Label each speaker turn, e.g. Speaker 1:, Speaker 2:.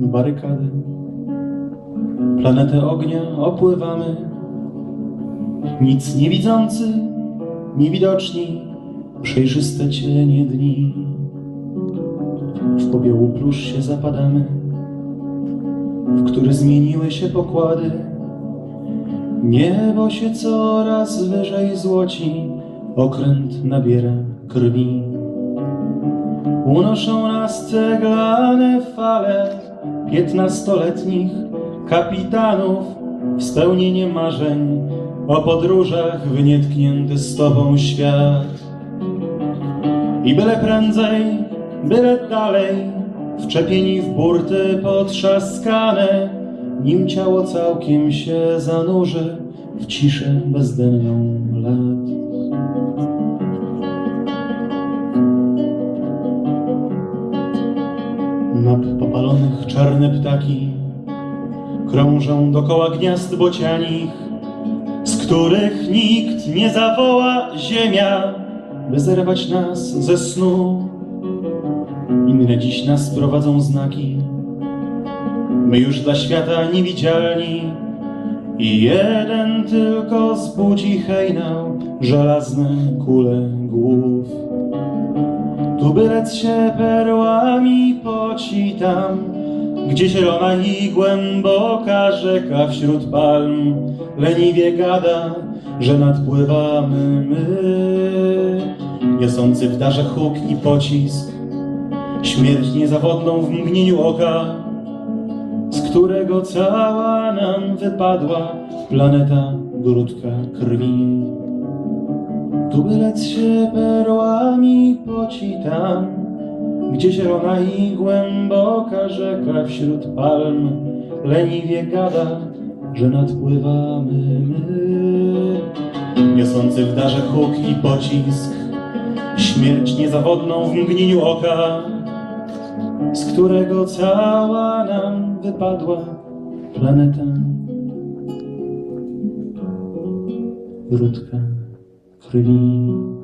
Speaker 1: barykady. Planetę ognia opływamy, nic nie widzący, niewidoczni, przejrzyste cienie dni. W popiołu plusz się zapadamy, w który zmieniły się pokłady. Niebo się coraz wyżej złoci, okręt nabiera krwi. Unoszą nas ceglane fale piętnastoletnich kapitanów w spełnienie marzeń o podróżach w nietknięty z tobą świat. I byle prędzej, byle dalej, wczepieni w burty potrzaskane, nim ciało całkiem się zanurzy w ciszę bezdenną lat. Popalonych czarne ptaki krążą dokoła gniazd bocianich, z których nikt nie zawoła ziemia, by zerwać nas ze snu. Inne dziś nas prowadzą znaki, my już dla świata niewidzialni. I jeden tylko zbudzi hejnał, żelazne kule głów. Tu bylec się perłami poci tam, gdzie zielona i głęboka rzeka wśród palm leniwie gada, że nadpływamy my. Niosący w darze huk i pocisk, śmierć niezawodną w mgnieniu oka, z którego cała nam wypadła planeta grudka krwi. Tu bylec się perłami poci tam, gdzie zielona i głęboka rzeka wśród palm leniwie gada, że nadpływamy my. Niosący w darze huk i pocisk, śmierć niezawodną w mgnieniu oka, z którego cała nam wypadła planeta. Grudka krwi.